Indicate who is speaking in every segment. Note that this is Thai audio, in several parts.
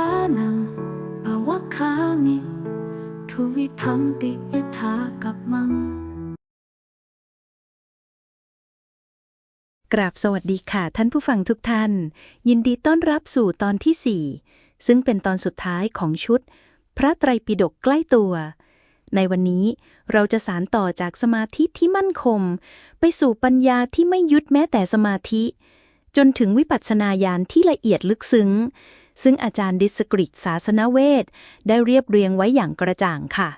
Speaker 1: รรมฐานังภาวคามิทุวิพัมปิยถากับมัง
Speaker 2: กราบสวัสดีค่ะท่านผู้ฟังทุกท่าน ยินดีต้อนรับสู่ตอนที่ 4 ซึ่งเป็นตอนสุดท้ายของชุด พระไตรปิฎกใกล้ตัว ในวันนี้เราจะสารต่อจากสมาธิที่มั่นคง ไปสู่ปัญญาที่ไม่ยึดแม้แต่สมาธิ จนถึงวิปัสสนาญาณที่ละเอียดลึกซึ้ง ซึ่งอาจารย์ดิสกริตศาสนเวทได้เรียบเรียงไว้อย่างกระจ่างค่ะ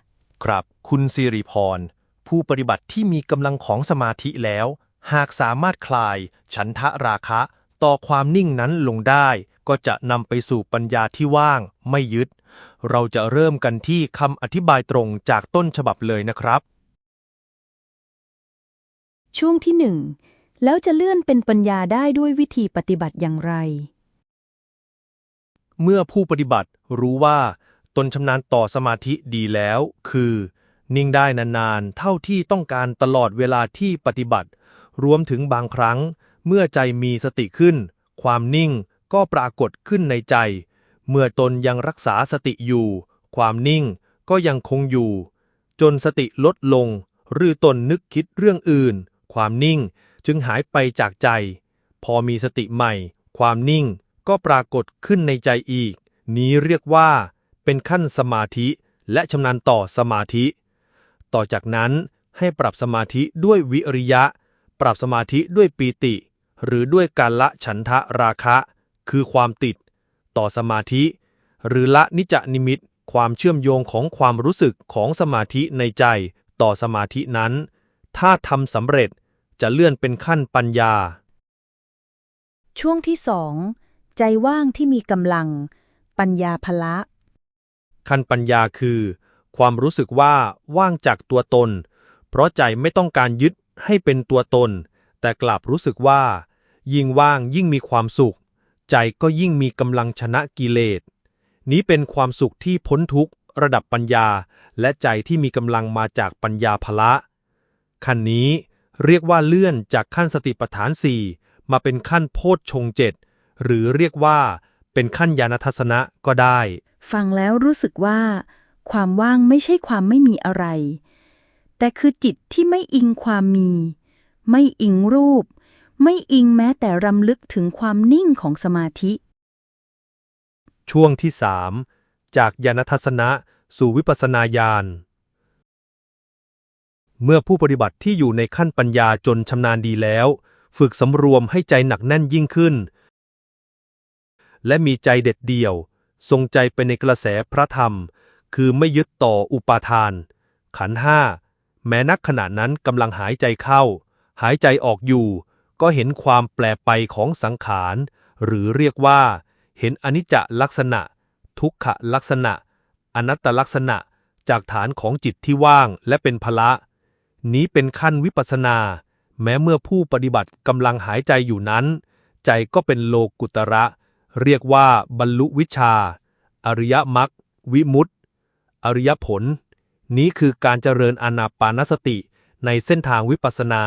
Speaker 3: ครับ คุณสิริพร ผู้ปฏิบัติที่มีกำลังของสมาธิแล้ว หากสามารถคลาย ฉันทะราคะ ต่อความนิ่งนั้นลงได้ ก็จะนำไปสู่ปัญญาที่ว่าง ไม่ยึด เราจะเริ่มกันที่คำอธิบายตรงจากต้นฉบับเลยนะครับ
Speaker 2: ช่วงที่หนึ่งแล้วจะเลื่อนเป็นปัญญาได้ด้วยวิธีปฏิบัติอย่างไร
Speaker 3: เมื่อผู้ปฏิบัติรู้ว่าตนชำนาญต่อสมาธิดีแล้ว คือ นิ่งได้นานๆ เท่าที่ต้องการตลอดเวลาที่ปฏิบัติ รวมถึงบางครั้ง เมื่อใจมีสติขึ้น ความนิ่งก็ปรากฏขึ้นในใจ เมื่อตนยังรักษาสติอยู่ ความนิ่งก็ยังคงอยู่ จนสติลดลง หรือตนนึกคิดเรื่องอื่น ความนิ่งจึงหายไปจากใจ พอมีสติใหม่ ความนิ่ง ก็ปรากฏขึ้นในใจอีก นี้เรียกว่า เป็นขั้นสมาธิและชำนาญต่อสมาธิ ต่อจากนั้นให้ปรับสมาธิด้วยวิริยะ ปรับสมาธิด้วยปีติ หรือด้วยการละฉันทะราคะ คือความติด ต่อสมาธิ หรือละนิจนิมิตความเชื่อมโยงของความรู้สึกของสมาธิในใจต่อสมาธินั้น ถ้าทำสำเร็จจะเลื่อนเป็นขั้นปัญญา
Speaker 2: ช่วงที่สอง ใจว่างที่มีกำลัง ปัญญาพละ
Speaker 3: ขั้นปัญญาคือ ความรู้สึกว่าว่างจากตัวตน เพราะใจไม่ต้องการยึดให้เป็นตัวตน แต่กลับรู้สึกว่า ยิ่งว่างยิ่งมีความสุข ใจก็ยิ่งมีกำลังชนะกิเลส นี้เป็นความสุขที่พ้นทุกข์ระดับปัญญา และใจที่มีกำลังมาจากปัญญาพละ ขั้นนี้เรียกว่าเลื่อนจากขั้นสติปัฏฐานสี่มาเป็นขั้นโพชฌงเจ็ด หรือเรียกว่า เป็นขั้นญาณทัศนะก็ได้
Speaker 2: ฟังแล้วรู้สึกว่า ความว่างไม่ใช่ความไม่มีอะไร แต่คือจิตที่ไม่อิงความมี ไม่อิงรูป ไม่อิงแม้แต่รำลึกถึงความนิ่งของสมาธิ
Speaker 3: ช่วงที่สามจากญาณทัศนะสู่วิปัสสนาญาณเมื่อผู้ปฏิบัติที่อยู่ในขั้นปัญญาจนชำนาญดีแล้ว ฝึกสำรวมให้ใจหนักแน่นยิ่งขึ้น และมีใจเด็ดเดี่ยว ทรงใจไปในกระแสพระธรรม คือไม่ยึดต่ออุปาทาน ขันห้า แม้นักขณะนั้นกำลังหายใจเข้า หายใจออกอยู่ ก็เห็นความแปลไปของสังขาร หรือเรียกว่า เห็นอนิจจลักษณะ ทุกขลักษณะ อนัตตลักษณะจากฐานของจิตที่ว่างและเป็นพละ นี้เป็นขั้นวิปัสสนา แม้เมื่อผู้ปฏิบัติกำลังหายใจอยู่นั้น ใจก็เป็นโลกุตระ เรียกว่าบรรลุวิชา อริยมรรควิมุตติอริยผล นี้คือการเจริญอานาปานสติในเส้นทางวิปัสสนา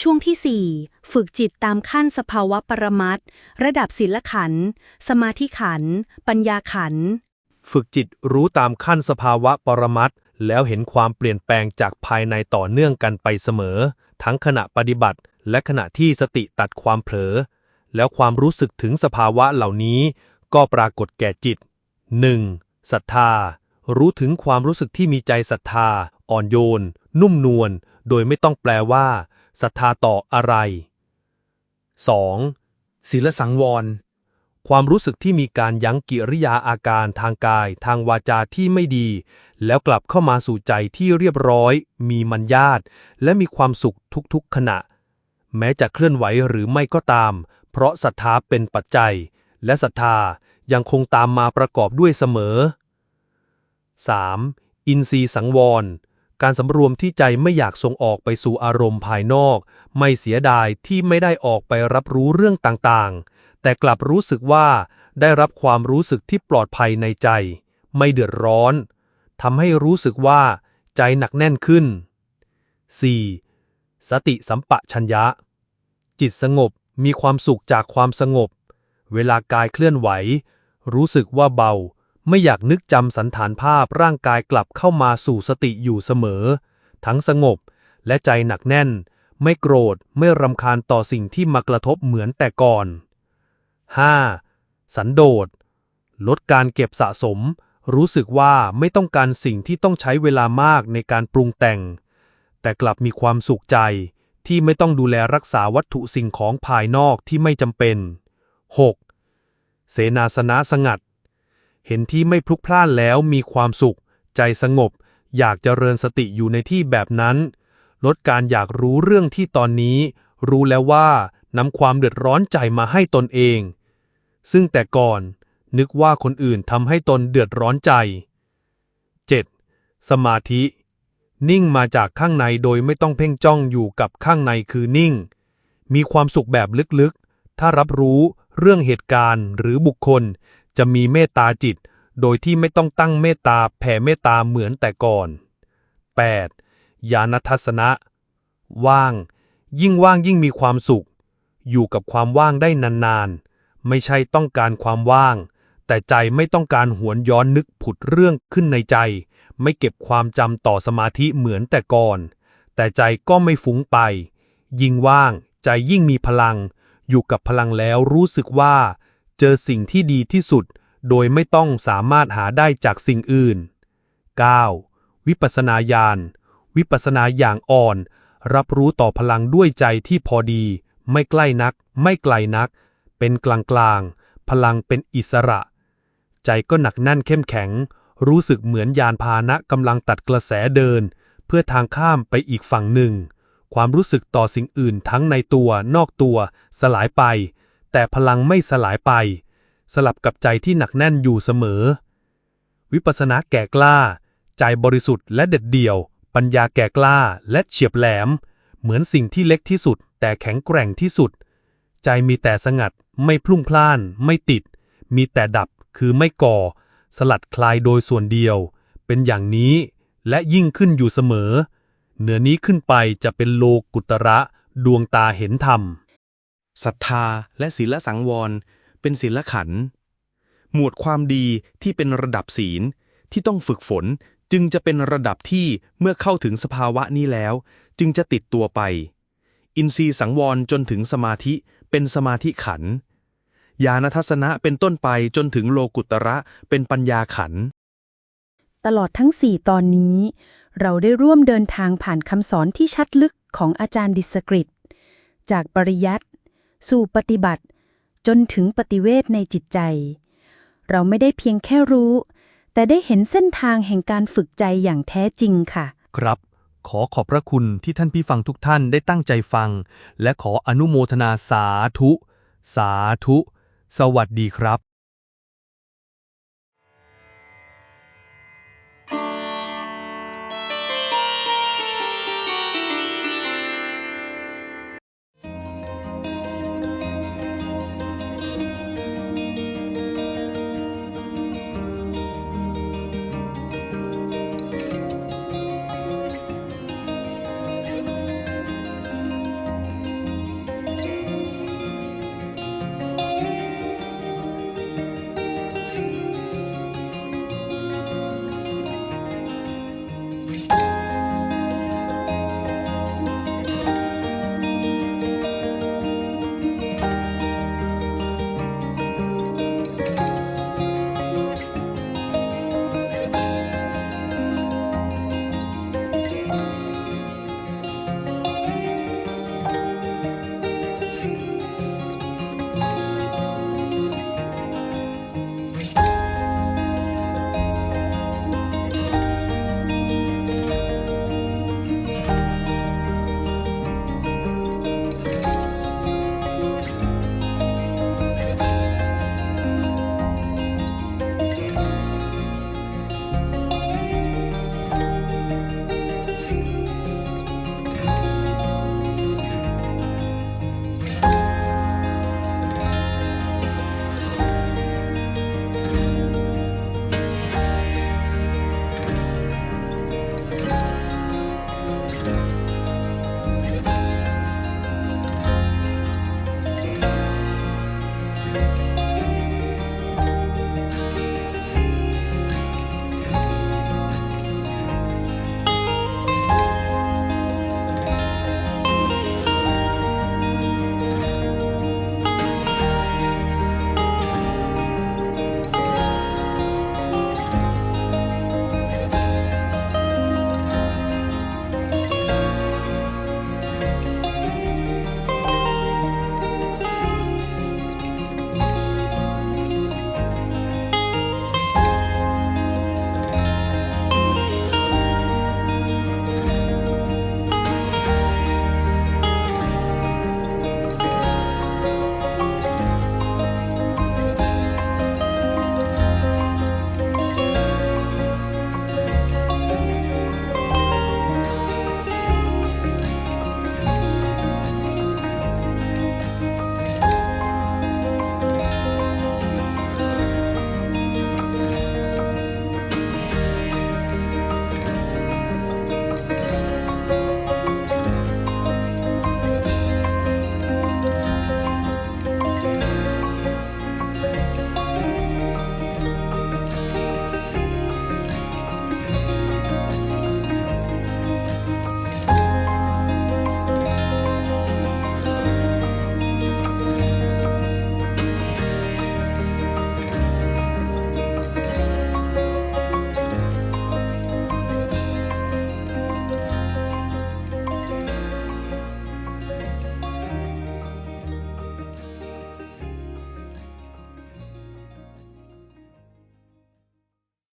Speaker 4: ช่วงที่ 4 ฝึกจิตตามขั้นสภาวะปรมัตถ์ระดับศีลขันธ์สมาธิขันธ์ปัญญาขันธ์
Speaker 3: ฝึกจิตรู้ตามขั้นสภาวะปรมัตถ์แล้วเห็นความเปลี่ยนแปลงจากภายในต่อเนื่องกันไปเสมอ ทั้งขณะปฏิบัติ และขณะที่สติตัดความเผลอ แล้วความรู้สึกถึงสภาวะเหล่านี้ก็ปรากฏแก่จิต 1. ศรัทธา รู้ถึงความรู้สึกที่มีใจศรัทธา อ่อนโยน นุ่มนวล โดยไม่ต้องแปลว่าศรัทธาต่ออะไร 2. ศีลสังวร ความรู้สึกที่มีการยั้งกิริยาอาการทางกาย ทางวาจาที่ไม่ดี แล้วกลับเข้ามาสู่ใจที่เรียบร้อย มีมัญญาตและมีความสุขทุกๆขณะ แม้จะเคลื่อนไหวหรือไม่ก็ตาม เพราะศรัทธาเป็นปัจจัย และศรัทธายังคงตามมาประกอบด้วยเสมอ 3. อินทรีย์สังวร การสำรวมที่ใจไม่อยากส่งออกไปสู่อารมณ์ภายนอก ไม่เสียดายที่ไม่ได้ออกไปรับรู้เรื่องต่างๆ แต่กลับรู้สึกว่าได้รับความรู้สึกที่ปลอดภัยในใจ ไม่เดือดร้อนทำให้รู้สึกว่าใจหนักแน่นขึ้น 4. สติสัมปะชัญญะ จิตสงบ มีความสุขจากความสงบ เวลากายเคลื่อนไหว รู้สึกว่าเบา ไม่อยากนึกจำสันฐานภาพร่างกายกลับเข้ามาสู่สติอยู่เสมอ ทั้งสงบและใจหนักแน่น ไม่โกรธไม่รำคาญต่อสิ่งที่มากระทบเหมือนแต่ก่อน 5. สันโดษ ลดการเก็บสะสม รู้สึกว่าไม่ต้องการสิ่งที่ต้องใช้เวลามากในการปรุงแต่ง แต่กลับมีความสุขใจ ที่ไม่ต้องดูแลรักษาวัตถุสิ่งของภายนอกที่ไม่จำเป็น 6. เสนาสนะสงัด เห็นที่ไม่พลุกพล่านแล้วมีความสุข ใจสงบ อยากเจริญสติอยู่ในที่แบบนั้น ลดการอยากรู้เรื่องที่ตอนนี้ รู้แล้วว่านำความเดือดร้อนใจมาให้ตนเอง ซึ่งแต่ก่อนนึกว่าคนอื่นทำให้ตนเดือดร้อนใจ 7. สมาธิ นิ่งมาจากข้างในโดยไม่ต้องเพ่งจ้องอยู่กับข้างในคือนิ่ง มีความสุขแบบลึกๆ ถ้ารับรู้เรื่องเหตุการณ์หรือบุคคล จะมีเมตตาจิต โดยที่ไม่ต้องตั้งเมตตาแผ่เมตตาเหมือนแต่ก่อน 8. ญาณทัศนะ ว่าง ยิ่งว่างยิ่งมีความสุข อยู่กับความว่างได้นานๆ ไม่ใช่ต้องการความว่าง แต่ใจไม่ต้องการหวนย้อนนึกผุดเรื่องขึ้นในใจ ไม่เก็บความจำต่อสมาธิเหมือนแต่ก่อน แต่ใจก็ไม่ฟุ้งไป ยิ่งว่างใจยิ่งมีพลัง อยู่กับพลังแล้วรู้สึกว่า เจอสิ่งที่ดีที่สุด โดยไม่ต้องสามารถหาได้จากสิ่งอื่น 9. วิปัสสนาญาณ วิปัสสนาอย่างอ่อน รับรู้ต่อพลังด้วยใจที่พอดี ไม่ใกล้นัก ไม่ไกลนัก เป็นกลางกลางๆพลังเป็นอิสระ ใจก็หนักแน่นเข้มแข็ง รู้สึกเหมือนยานพาหนะกำลังตัดกระแสเดิน เพื่อทางข้ามไปอีกฝั่งหนึ่ง ความรู้สึกต่อสิ่งอื่นทั้งในตัวนอกตัว สลายไป แต่พลังไม่สลายไป สลับกับใจที่หนักแน่นอยู่เสมอ วิปัสสนาแก่กล้า ใจบริสุทธิ์และเด็ดเดี่ยว ปัญญาแก่กล้าและเฉียบแหลม เหมือนสิ่งที่เล็กที่สุด แต่แข็งแกร่งที่สุด ใจมีแต่สงัด ไม่พลุ่งพล่าน ไม่ติด มีแต่ดับคือไม่ก่อ สลัดคลายโดยส่วนเดียว เป็นอย่างนี้และยิ่งขึ้นอยู่เสมอ เหนือนี้ขึ้นไปจะเป็นโลกุตระดวงตาเห็นธรรม
Speaker 5: ศรัทธาและศีลสังวร เป็นศีลขัน หมวดความดีที่เป็นระดับศีลที่ต้องฝึกฝนจึงจะเป็นระดับที่เมื่อเข้าถึงสภาวะนี้แล้ว จึงจะติดตัวไป อินทรีย์สังวรจนถึงสมาธิเป็นสมาธิขันธ์ ญาณทัศนะเป็นต้นไปจนถึงโลกุตระเป็นปัญญาขันธ์
Speaker 2: ตลอดทั้ง4ตอนนี้ เราได้ร่วมเดินทางผ่านคำสอนที่ชัดลึกของอาจารย์ดิสกริตจากปริยัติสู่ปฏิบัติ จนถึงปฏิเวทในจิตใจ เราไม่ได้เพียงแค่รู้ แต่ได้เห็นเส้นทางแห่งการฝึกใจอย่างแท้จริงค่ะ
Speaker 3: ครับ ขอขอบพระคุณที่ท่านพี่ฟังทุกท่านได้ตั้งใจฟัง และขออนุโมทนาสาธุ สาธุ สวัสดีครับ